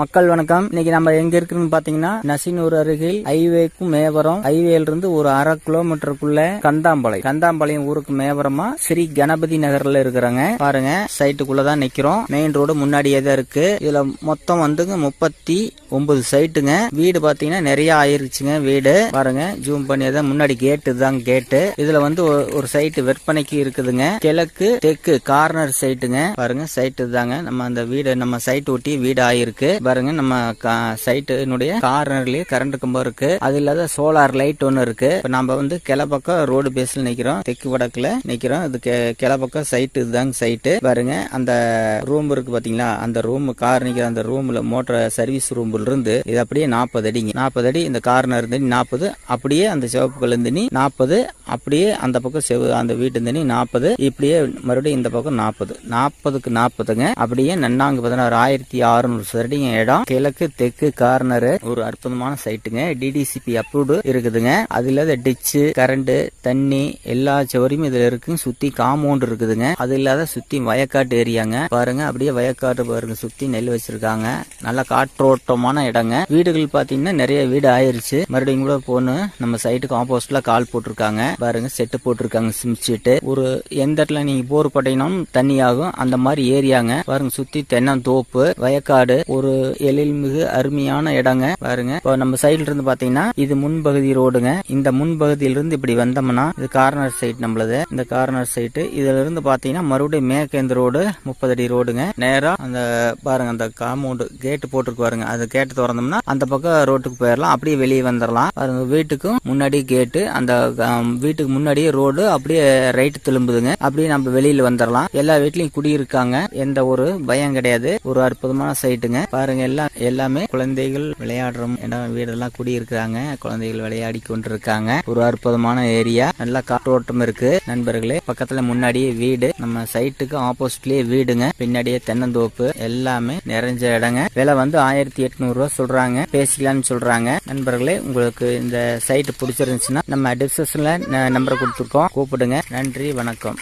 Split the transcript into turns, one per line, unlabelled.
மக்கள் வணக்கம். இன்னைக்கு நம்ம எங்க இருக்குன்னு பாத்தீங்கன்னா நசினூர் அருகில் ஹைவேக்கும் மேவரம். ஹைவேல இருந்து ஒரு அரை கிலோமீட்டருக்குள்ள கந்தாம்பாளையம் கந்தாம்பாளையம் ஊருக்கு மேவரமா ஸ்ரீ கணபதி நகர்ல இருக்கிறாங்க. பாருங்க சைட்டுக்குள்ளதான் நிக்கிறோம். மெயின் ரோடு முன்னாடியே தான் இருக்கு. இதுல மொத்தம் வந்துங்க முப்பத்தி ஒன்பது சைட்டுங்க. வீடு பாத்தீங்கன்னா நிறைய ஆயிருச்சுங்க வீடு. பாருங்க ஜூம் பண்ணி தான் முன்னாடி கேட்டு தான் கேட்டு இதுல வந்து ஒரு- சைட்டு விற்பனைக்கு இருக்குதுங்க. கிழக்கு தெற்கு கார்னர் சைட்டுங்க. பாருங்க சைட்டு தாங்க. நம்ம அந்த வீடு நம்ம சைட் ஒட்டி வீடு ஆயிருக்கு பாருங்க நம்ம சைட்டினுடைய கார்னர்லயே கரண்ட் கம்பம் இருக்கு. அது இல்லாத சோலார் லைட் ஒன்னு இருக்கு. இப்போ நம்ம வந்து கிளப்பக்கம் ரோடு பேஸ்ல நிக்கிறோம். தெற்கு வடக்குல நிக்கிறோம். இது கெ- கிளப்பக்கம் சைட்டு இதுதாங்க சைட்டு பாருங்க அந்த ரூம் இருக்கு பாத்தீங்களா? அந்த ரூம் கார் நிக்கிற அந்த ரூம்ல மோட்டர் சர்வீஸ் ரூம்ல இருந்து இது அப்படியே நாற்பது அடிங்க. நாற்பது அடி இந்த கார்னர் இருந்து நாற்பது அப்படியே அந்த சிவப்பு கலந்து நாற்பது அப்படியே அந்த பக்கம் செவ் அந்த வீட்டு தண்ணி நாற்பது இப்படியே மறுபடியும் இந்த பக்கம் நாற்பது நாற்பதுக்கு நாற்பதுங்க அப்படியே நன்னாங்க பதினாறு ஆயிரத்தி அறுநூறு சரடிங்க இடம். கிழக்கு தெற்கு கார்னரு. ஒரு அற்புதமான சைட்டுங்க. டிடிசிபி அப்ரூவ்டு இருக்குதுங்க. அது இல்லாத டிச்சு கரண்ட் தண்ணி எல்லா சௌகரியமும் இதுல இருக்கு. சுத்தி காம்பவுண்ட் இருக்குதுங்க. அது இல்லாத சுத்தி வயக்காட்டு ஏரியாங்க. பாருங்க அப்படியே வயக்காட்டு பாருங்க. சுத்தி நெல் வச்சிருக்காங்க. நல்ல காற்றோட்டமான இடங்க. வீடுகள் பாத்தீங்கன்னா நிறைய வீடு ஆயிருச்சு. மறுபடியும் கூட போன்னு நம்ம சைட்டுக்கு ஆப்போசிட்ல கால் போட்டிருக்காங்க. பாருங்க செட்டு போட்டிருக்காங்க சிம் சீட்டு ஒரு எந்த இடத்துல நீங்க போர் போட்டீங்கன்னா தண்ணி ஆகும் அந்த மாதிரி ஏரியாங்க. பாருங்க சுத்தி தென்னந்தோப்பு வயக்காடு. ஒரு எழில்மிகு அருமையான இடங்க. பாருங்க இப்போ நம்ம சைடுல இருந்து பாத்தீங்கன்னா இது முன்பகுதி ரோடுங்க. இந்த முன்பகுதியில இருந்து இப்படி வந்தோம்னா இது கார்னர் சைட் நம்மளது. இந்த கார்னர் சைட்டு. இதுல இருந்து பாத்தீங்கன்னா மறுபடியும் மேற்கேந்த ரோடு முப்பது அடி ரோடுங்க. நேரா அந்த பாருங்க அந்த காம்பவுண்ட் கேட்டு போட்டிருக்கு பாருங்க. அது கேட்டு திறந்தோம்னா அந்த பக்கம் ரோட்டுக்கு போயிடலாம் அப்படியே வெளியே வந்துடலாம் பாருங்க வீட்டுக்கும் முன்னாடி கேட்டு அந்த வீட்டுக்கு முன்னாடியே ரோடு அப்படியே ரைட் திரும்புதுங்க. அப்படியே நம்ம வெளியில வந்துடலாம் எல்லா வீட்லயும் குடியிருக்காங்க. எந்த ஒரு பயம் கிடையாது. ஒரு அற்புதமான சைட்டுங்க பாருங்க எல்லாம் எல்லாமே குழந்தைகள் விளையாடுற இடம் வீடெல்லாம் குடியிருக்காங்க குழந்தைகள் விளையாடி கொண்டிருக்காங்க. ஒரு அற்புதமான ஏரியா நல்லா காற்றோட்டம் இருக்கு. நண்பர்களே பக்கத்துல முன்னாடியே வீடு. நம்ம சைட்டுக்கு ஆப்போசிட்லயே வீடுங்க. பின்னாடியே தென்னந்தோப்பு. எல்லாமே நிறைஞ்ச இடங்க. விலை வந்து ஆயிரத்தி எட்நூறு ரூபா சொல்றாங்க. பேசிக்கலாம்னு சொல்றாங்க. நண்பர்களே உங்களுக்கு இந்த சைட் பிடிச்சிருந்துச்சுன்னா நம்ம டிஸ்கஷன்ல நம்பர் கொடுத்துருக்கோம். கூப்பிடுங்க. நன்றி வணக்கம்.